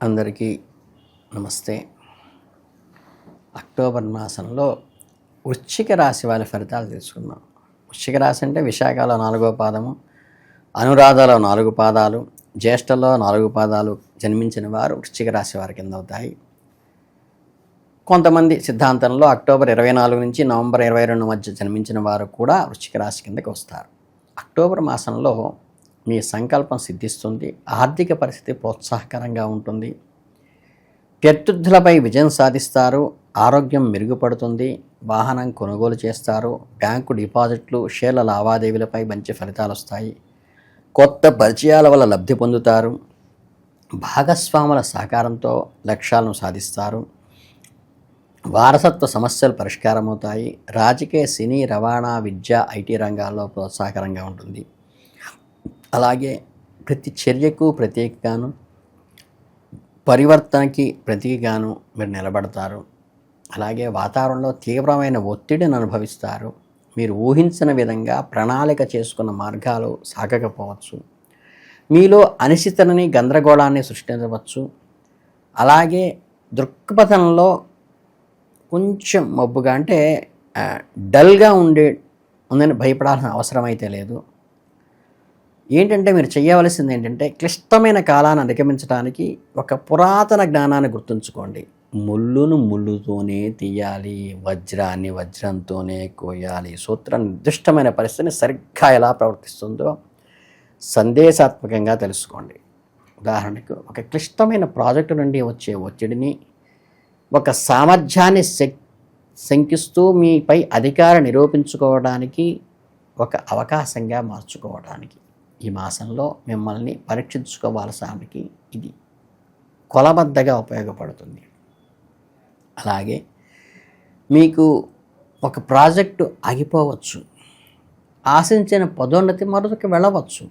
అందరికీ నమస్తే. అక్టోబర్ మాసంలో వృశ్చిక రాశి వారి ఫలితాలు తెలుసుకుందాం. వృశ్చిక రాశి అంటే విశాఖలో నాలుగో పాదము అనురాధలో నాలుగు పాదాలు జ్యేష్ఠలో నాలుగు పాదాలు జన్మించిన వారు వృశ్చిక రాశి వారి కింద అవుతాయి. కొంతమంది సిద్ధాంతంలో అక్టోబర్ ఇరవై నాలుగు నుంచి నవంబర్ ఇరవై రెండు మధ్య జన్మించిన వారు కూడా వృశ్చిక రాశి కిందకి వస్తారు. అక్టోబర్ మాసంలో మీ సంకల్పం సిద్ధిస్తుంది ఆర్థిక పరిస్థితి ప్రోత్సాహకరంగా ఉంటుంది. ప్రత్యర్థులపై విజయం సాధిస్తారు ఆరోగ్యం మెరుగుపడుతుంది వాహనం కొనుగోలు చేస్తారు బ్యాంకు డిపాజిట్లు షేర్ల లావాదేవీలపై మంచి ఫలితాలు వస్తాయి. కొత్త పరిచయాల వల్ల లబ్ధి పొందుతారు. భాగస్వాముల సహకారంతో లక్ష్యాలను సాధిస్తారు. వారసత్వ సమస్యలు పరిష్కారమవుతాయి. రాజకీయ సినీ రవాణా విద్య ఐటీ రంగాల్లో ప్రోత్సాహకరంగా ఉంటుంది. అలాగే ప్రతి చర్యకు ప్రత్యేకగాను పరివర్తనకి ప్రతీకగాను మీరు నిలబడతారు. అలాగే వాతావరణంలో తీవ్రమైన ఒత్తిడిని అనుభవిస్తారు. మీరు ఊహించిన విధంగా ప్రణాళిక చేసుకున్న మార్గాలు సాగకపోవచ్చు. మీలో అనిశ్చితని గందరగోళాన్ని సృష్టించవచ్చు. అలాగే దృక్పథంలో కొంచెం మబ్బుగా అంటే డల్గా ఉండే ఉందని భయపడాల్సిన అవసరం అయితే లేదు. ఏంటంటే మీరు చేయవలసింది ఏంటంటే క్లిష్టమైన కాలాన్ని అధిగమించడానికి ఒక పురాతన జ్ఞానాన్ని గుర్తుంచుకోండి. ముళ్ళును ముళ్ళుతోనే తీయాలి వజ్రాన్ని వజ్రంతోనే కోయాలి. సూత్రం నిర్దిష్టమైన పరిస్థితిని సరిగ్గా ఎలా ప్రవర్తిస్తుందో సందేశాత్మకంగా తెలుసుకోండి. ఉదాహరణకు ఒక క్లిష్టమైన ప్రాజెక్టు నుండి వచ్చే ఒత్తిడిని ఒక సామర్థ్యాన్ని శంకిస్తూ మీపై అధికారం నిరూపించుకోవడానికి ఒక అవకాశంగా మార్చుకోవడానికి ఈ మాసంలో మిమ్మల్ని పరీక్షించుకోవాల్సానికి ఇది కొలబద్దగా ఉపయోగపడుతుంది. అలాగే మీకు ఒక ప్రాజెక్టు ఆగిపోవచ్చు. ఆశించిన పదోన్నతి మరొకకి వెళ్ళవచ్చు.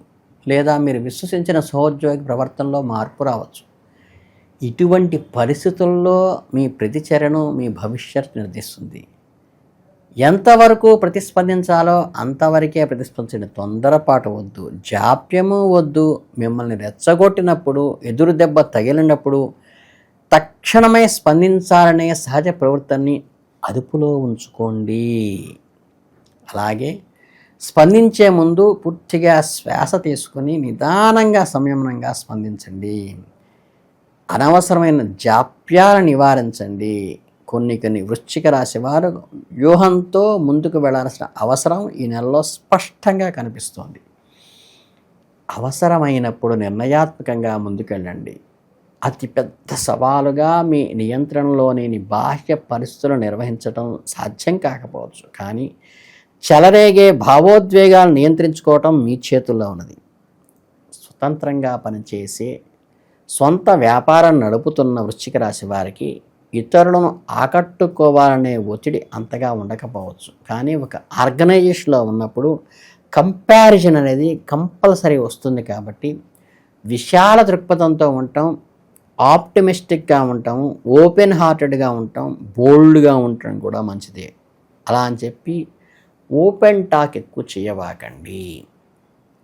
లేదా మీరు విశ్వసించిన సహోద్యోగి ప్రవర్తనలో మార్పు రావచ్చు. ఇటువంటి పరిస్థితుల్లో మీ ప్రతిచర్యను మీ భవిష్యత్ నిర్దిస్తుంది ఎంతవరకు ప్రతిస్పందించాలో అంతవరకే ప్రతిస్పందించండి తొందరపాటు వద్దు. జాప్యము వద్దు. మిమ్మల్ని రెచ్చగొట్టినప్పుడు ఎదురు దెబ్బ తగిలినప్పుడు తక్షణమే స్పందించాలనే సహజ ప్రవృత్తిని అదుపులో ఉంచుకోండి. అలాగే స్పందించే ముందు పూర్తిగా శ్వాస తీసుకొని నిదానంగా సంయమనంగా స్పందించండి. అనవసరమైన జాప్యాలను నివారించండి. కొన్ని కొన్ని వృశ్చిక రాశి వారు వ్యూహంతో ముందుకు వెళ్ళాల్సిన అవసరం ఈ నెలలో స్పష్టంగా కనిపిస్తోంది. అవసరమైనప్పుడు నిర్ణయాత్మకంగా ముందుకెళ్ళండి. అతిపెద్ద సవాలుగా మీ నియంత్రణలోని బాహ్య పరిస్థితులు నిర్వహించడం సాధ్యం కాకపోవచ్చు. కానీ చెలరేగే భావోద్వేగాలు నియంత్రించుకోవటం మీ చేతుల్లో ఉన్నది. స్వతంత్రంగా పనిచేసే సొంత వ్యాపారం నడుపుతున్న వృశ్చిక రాశి వారికి ఇతరులను ఆకట్టుకోవాలనే ఒత్తిడి అంతగా ఉండకపోవచ్చు. కానీ ఒక ఆర్గనైజేషన్లో ఉన్నప్పుడు కంపారిజన్ అనేది కంపల్సరీ వస్తుంది కాబట్టి విశాల దృక్పథంతో ఉండటం ఆప్టిమిస్టిక్గా ఉండటం ఓపెన్ హార్టెడ్గా ఉండటం బోల్డ్గా ఉండటం కూడా మంచిదే. అలా అని చెప్పి ఓపెన్ టాక్ ఎక్కువ చేయవాకండి.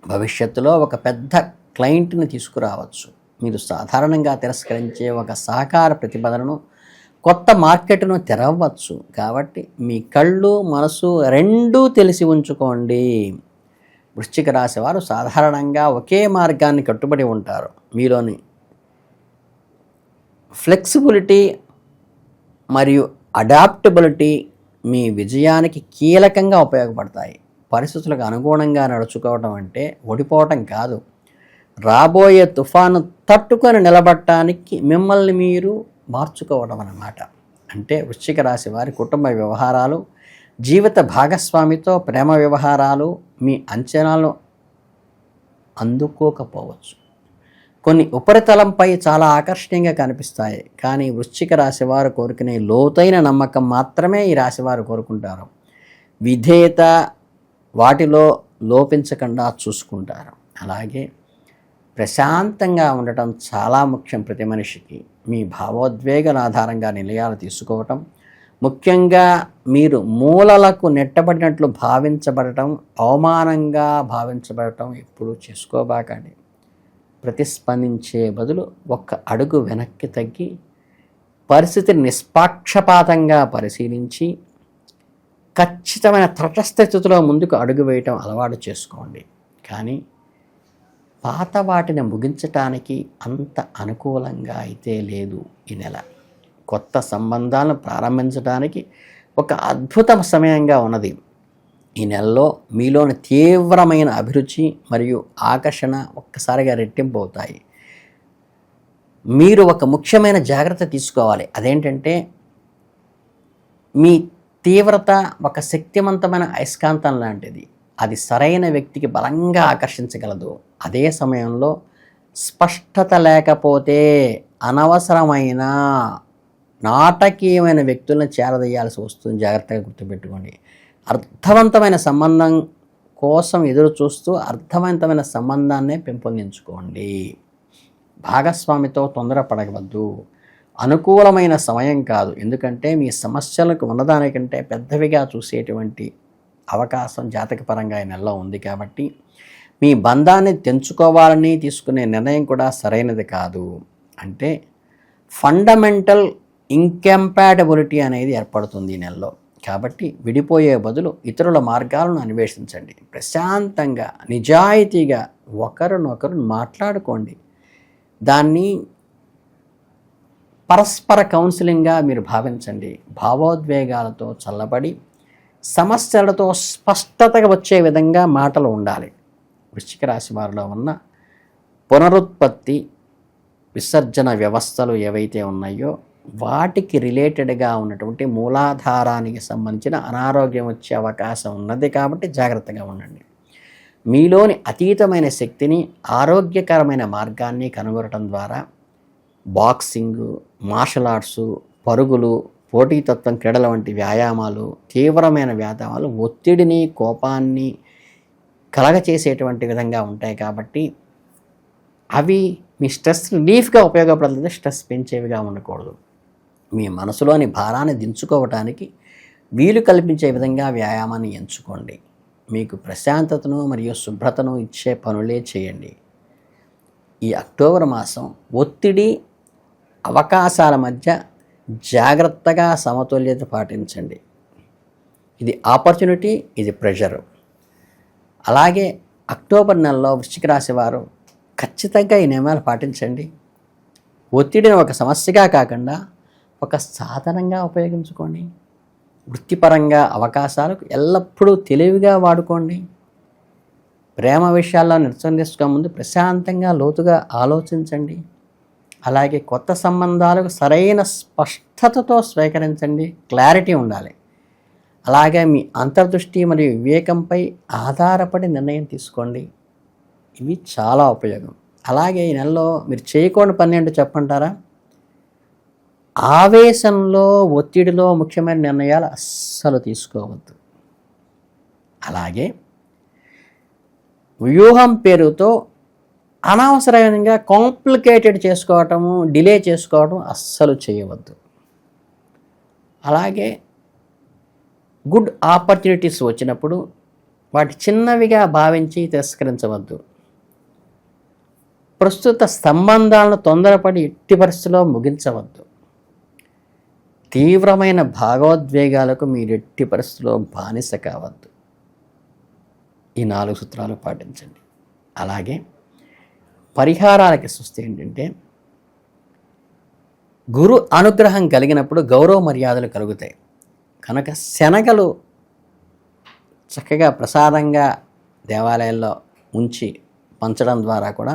భవిష్యత్తులో ఒక పెద్ద క్లయింట్ని తీసుకురావచ్చు. మీరు సాధారణంగా తిరస్కరించే ఒక సహకార ప్రతిపాదనను కొత్త మార్కెట్ను తెరవచ్చు. కాబట్టి మీ కళ్ళు మనసు రెండూ తెలిసి ఉంచుకోండి. వృశ్చిక రాశి వారు సాధారణంగా ఒకే మార్గాన్ని కట్టుబడి ఉంటారు. మీలోని ఫ్లెక్సిబిలిటీ మరియు అడాప్టబిలిటీ మీ విజయానికి కీలకంగా ఉపయోగపడతాయి. పరిస్థితులకు అనుగుణంగా నడుచుకోవడం అంటే ఓడిపోవటం కాదు. రాబోయే తుఫాను తట్టుకొని నిలబడటానికి మిమ్మల్ని మీరు మార్చుకోవడం అన్నమాట అంటే వృశ్చిక రాశి వారి కుటుంబ వ్యవహారాలు జీవిత భాగస్వామితో ప్రేమ వ్యవహారాలు మీ అంచనాలు అందుకోకపోవచ్చు. కొన్ని ఉపరితలంపై చాలా ఆకర్షణీయంగా కనిపిస్తాయి. కానీ వృశ్చిక రాశి వారు కోరుకునే లోతైన నమ్మకం మాత్రమే ఈ రాశివారు కోరుకుంటారు. విధేయత వాటిలో లోపించకుండా చూసుకుంటారు. అలాగే ప్రశాంతంగా ఉండటం చాలా ముఖ్యం ప్రతి మనిషికి. మీ భావోద్వేగాల ఆధారంగా నిలయాలు తీసుకోవటం ముఖ్యంగా మీరు మూలలకు నెట్టబడినట్లు భావించబడటం అవమానంగా భావించబడటం ఎప్పుడూ చేసుకోబాకండి. ప్రతిస్పందించే బదులు ఒక్క అడుగు వెనక్కి తగ్గి పరిస్థితిని నిష్పాక్షపాతంగా పరిశీలించి ఖచ్చితమైన తటస్థ స్థితిలో ముందుకు అడుగు వేయటం అలవాటు చేసుకోండి. కానీ పాత వాటిని ముగించటానికి అంత అనుకూలంగా అయితే లేదు ఈ నెల. కొత్త సంబంధాలను ప్రారంభించడానికి ఒక అద్భుత సమయంగా ఉన్నది. ఈ నెలలో మీలోని తీవ్రమైన అభిరుచి మరియు ఆకర్షణ ఒక్కసారిగా రెట్టింపు అవుతాయి. మీరు ఒక ముఖ్యమైన జాగ్రత్త తీసుకోవాలి. అదేంటంటే మీ తీవ్రత ఒక శక్తివంతమైన అయస్కాంతం లాంటిది. అది సరైన వ్యక్తికి బలంగా ఆకర్షించగలదు. అదే సమయంలో స్పష్టత లేకపోతే అనవసరమైన నాటకీయమైన వ్యక్తులను చేరదీయాల్సి వస్తుంది. జాగ్రత్తగా గుర్తుపెట్టుకోండి. అర్థవంతమైన సంబంధం కోసం ఎదురు చూస్తూ అర్థవంతమైన సంబంధాన్నే పెంపొందించుకోండి. భాగస్వామితో తొందరపడవద్దు. అనుకూలమైన సమయం కాదు. ఎందుకంటే మీ సమస్యలకు ఉన్నదానికంటే పెద్దవిగా చూసేటువంటి అవకాశం జాతకపరంగా ఈ నెలలో ఉంది కాబట్టి మీ బంధాన్ని తెంచుకోవాలని తీసుకునే నిర్ణయం కూడా సరైనది కాదు. అంటే ఫండమెంటల్ ఇంకంపాటబిలిటీ అనేది ఏర్పడుతుంది ఈ నెలలో. కాబట్టి విడిపోయే బదులు ఇతరుల మార్గాలను అన్వేషించండి. ప్రశాంతంగా నిజాయితీగా ఒకరినొకరు మాట్లాడుకోండి. దాన్ని పరస్పర కౌన్సిలింగ్గా మీరు భావించండి. భావోద్వేగాలతో చల్లబడి సమస్యలతో స్పష్టతగా వచ్చే విధంగా మాటలు ఉండాలి. వృశ్చిక రాశి వారిలో ఉన్న పునరుత్పత్తి విసర్జన వ్యవస్థలు ఏవైతే ఉన్నాయో వాటికి రిలేటెడ్గా ఉన్నటువంటి మూలాధారానికి సంబంధించిన అనారోగ్యం వచ్చే అవకాశం ఉన్నది కాబట్టి జాగ్రత్తగా ఉండండి. మీలోని అతీతమైన శక్తిని ఆరోగ్యకరమైన మార్గాన్ని కనుగొనటం ద్వారా బాక్సింగ్ మార్షల్ ఆర్ట్స్ పరుగులు పోటీతత్వం క్రీడల వంటి వ్యాయామాలు తీవ్రమైన వ్యాయామాలు ఒత్తిడిని కోపాన్ని కలగచేసేటువంటి విధంగా ఉంటాయి కాబట్టి అవి మీ స్ట్రెస్ రిలీఫ్గా ఉపయోగపడుతుంది స్ట్రెస్ పెంచేవిగా ఉండకూడదు. మీ మనసులోని భారాన్ని దించుకోవటానికి వీలు కల్పించే విధంగా వ్యాయామాన్ని ఎంచుకోండి. మీకు ప్రశాంతతను మరియు శుభ్రతను ఇచ్చే పనులే చేయండి. ఈ అక్టోబర్ మాసం ఒత్తిడి అవకాశాల మధ్య జాగ్రత్తగా సమతుల్యత పాటించండి. ఇది ఆపర్చునిటీ ఇది ప్రెషర్ అలాగే అక్టోబర్ నెలలో వృశ్చిక రాశి వారు ఖచ్చితంగా ఈ నియమాలు పాటించండి. ఒత్తిడిని ఒక సమస్యగా కాకుండా ఒక సాధనంగా ఉపయోగించుకోండి. వృత్తిపరంగా అవకాశాలకు ఎల్లప్పుడూ తెలివిగా వాడుకోండి. ప్రేమ విషయాల్లో నిర్సందేశం ముందు ప్రశాంతంగా లోతుగా ఆలోచించండి. అలాగే కొత్త సంబంధాలకు సరైన స్పష్టతతో స్వీకరించండి క్లారిటీ ఉండాలి. అలాగే మీ అంతర్దృష్టి మరియు వివేకంపై ఆధారపడి నిర్ణయం తీసుకోండి. ఇవి చాలా ఉపయోగం. అలాగే ఈ నెలలో మీరు చేయకూడని పని ఏంటో చెప్పంటారా? ఆవేశంలో ఒత్తిడిలో ముఖ్యమైన నిర్ణయాలు అస్సలు తీసుకోవద్దు. అలాగే వ్యూహం పేరుతో అనవసరంగా కాంప్లికేటెడ్ చేసుకోవటము డిలే చేసుకోవటం అస్సలు చేయవద్దు. అలాగే గుడ్ ఆపర్చునిటీస్ వచ్చినప్పుడు వాటి చిన్నవిగా భావించి తిరస్కరించవద్దు. ప్రస్తుత సంబంధాలను తొందరపడి ఎట్టి పరిస్థితిలో ముగించవద్దు. తీవ్రమైన భాగోద్వేగాలకు మీరు ఎట్టి పరిస్థితిలో బానిస కావద్దు. ఈ నాలుగు సూత్రాలు పాటించండి. అలాగే పరిహారాలకి చూస్తే ఏంటంటే గురు అనుగ్రహం కలిగినప్పుడు గౌరవ మర్యాదలు కలుగుతాయి. కనుక శనగలు చక్కగా ప్రసాదంగా దేవాలయాల్లో ఉంచి పంచడం ద్వారా కూడా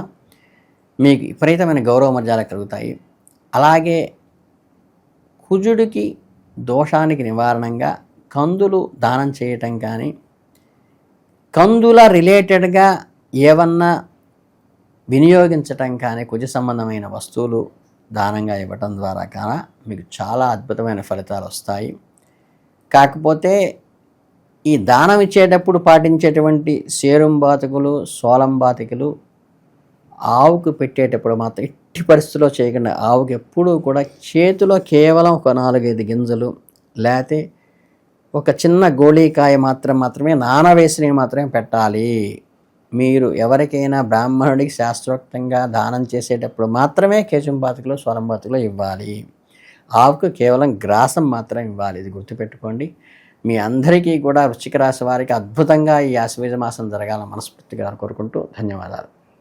మీకు విపరీతమైన గౌరవ మర్యాదలు కలుగుతాయి. అలాగే కుజుడికి దోషానికి నివారణంగా కందులు దానం చేయటం కానీ కందుల రిలేటెడ్గా ఏమన్నా వినియోగించటం కానీ కుజ సంబంధమైన వస్తువులు దానంగా ఇవ్వటం ద్వారా కానీ మీకు చాలా అద్భుతమైన ఫలితాలు వస్తాయి. కాకపోతే ఈ దానం ఇచ్చేటప్పుడు పాటించేటువంటి సేరుం బాతుకులు సోలం బాతికలు ఆవుకు పెట్టేటప్పుడు మాత్రం ఎట్టి పరిస్థితిలో చేయకుండా ఆవుకి ఎప్పుడూ కూడా చేతిలో కేవలం ఒక నాలుగైదు గింజలు లేకపోతే ఒక చిన్న గోళీకాయ మాత్రం మాత్రమే నానవేసినవి మాత్రమే పెట్టాలి. మీరు ఎవరికైనా బ్రాహ్మణుడికి శాస్త్రోక్తంగా దానం చేసేటప్పుడు మాత్రమే కేజం బాతికలో స్వరం బాతికలో ఇవ్వాలి. ఆవుకు కేవలం గ్రాసం మాత్రం ఇవ్వాలి. ఇది గుర్తుపెట్టుకోండి. మీ అందరికీ కూడా వృశ్చిక రాశి వారికి అద్భుతంగా ఈ ఆశ్వేజ మాసం జరగాలని మనస్ఫూర్తిగా కోరుకుంటూ ధన్యవాదాలు.